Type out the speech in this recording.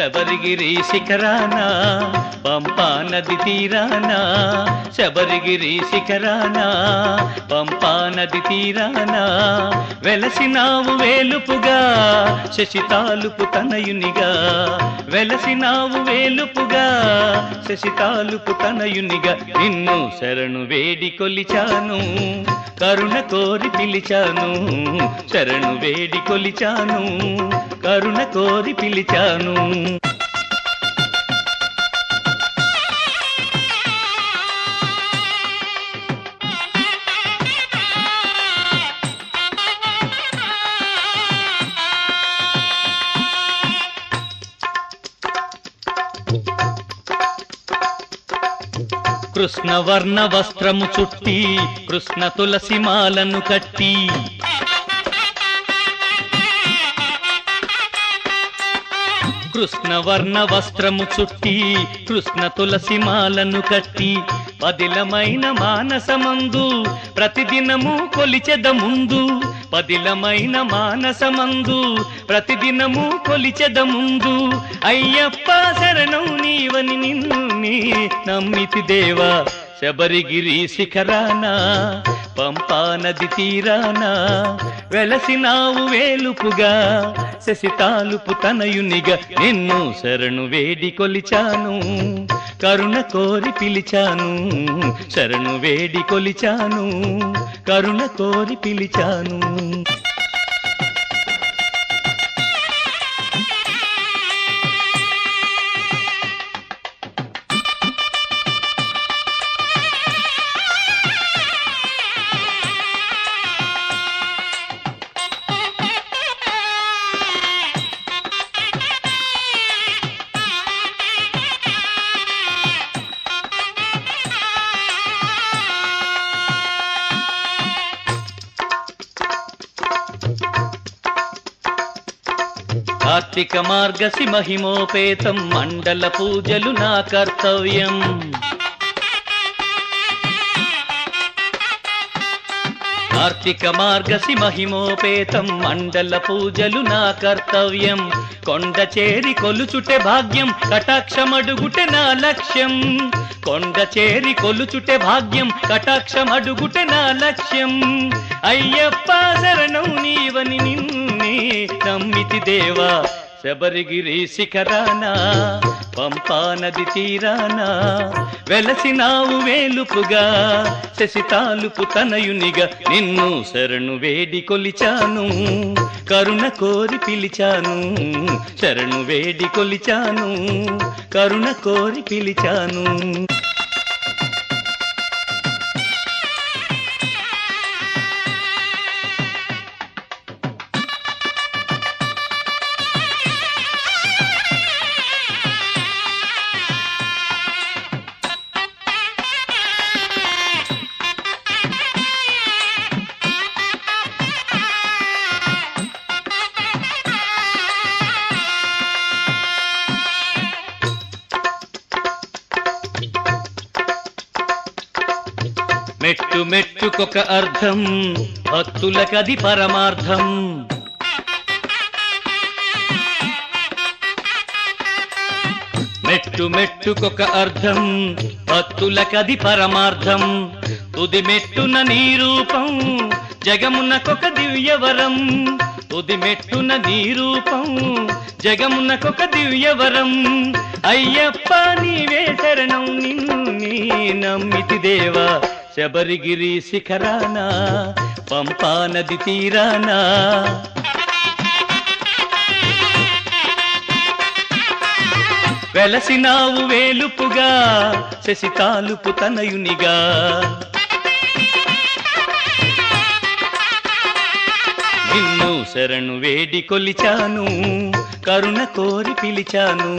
శబరిగిరి శిఖరాన? పంపా నది తీరాన? శబరిగిరి శిఖరాన? పంపా నది తీరాన? వెలసినావు వేలుపుగా శశితాలుపు తనయునిగా. వెలసినావు వేలుపుగా శశితాలుపు తనయునిగా. నిన్ను శరణు వేడి కొలిచాను కరుణ కోరి పిలిచాను. శరణు వేడి కొలిచాను కరుణ కోరి పిలిచాను. కృష్ణవర్ణ వస్త్రము చుట్టి కృష్ణ తులసి మాలను కట్టి. కృష్ణవర్ణ వస్త్రము చుట్టి కృష్ణ తులసి మాలను కట్టి. పదిలమైన మానసమందు ప్రతిదినము కొలిచెద ముందు. పదిలమైన మానసమందు ప్రతిదినము కొలిచెద ముందు. అయ్యప్ప శరణం నమ్మితి దేవా శబరిగిరి శిఖరాన పంపా నది తీరాన వెలసినావు వేలుపుగా శశితాలుపు తనయునిగా నిన్ను శరణు వేడి కొలిచాను కరుణ కోరి పిలిచాను శరణు వేడి కొలిచాను కరుణ కోరి పిలిచాను. సాత్విక మార్గసి మహిమోపేతం మండల పూజలు నా కర్తవ్యం. కార్తీక మార్గసి మహిమోపేతం మండల పూజలు నా కర్తవ్యం. కొండ చేరి కొలుచుటే భాగ్యం కటాక్షమడుగుటే నా లక్ష్యం. కొండ చేరి కొలుచుటే భాగ్యం కటాక్షమడుగుటే నా లక్ష్యం. అయ్యప్ప శరణం నీవని నిన్నే నమ్మితి దేవా శబరిగిరి శిఖరాన పంపా నది తీరాన వెలసినావు వేలుపుగా శశితాలుపు తనయునిగా నిన్ను శరణు వేడి కొలిచాను కరుణ కోరి పిలిచాను శరణు వేడి కొలిచాను కరుణ కోరి పిలిచాను. మెట్టు మెట్టుకొక అర్థం భక్తులకది పరమార్థం. మెట్టు మెట్టుకొక అర్థం భక్తులకది పరమార్థం. తుది మెట్టున నీ రూపం జగమునకొక దివ్యవరం. తుది మెట్టున నీ రూపం జగమునకొక దివ్యవరం. అయ్యప్ప నీవే శరణం నిన్ను నీ నమ్మితి దేవా. శబరిగిరి శిఖరాన పంపా నది తీరాన? వెలసినావు వేలుపుగా శశితాలుపు తనయునిగా. నిన్ను శరణు వేడి కొలిచాను కరుణ కోరి పిలిచాను.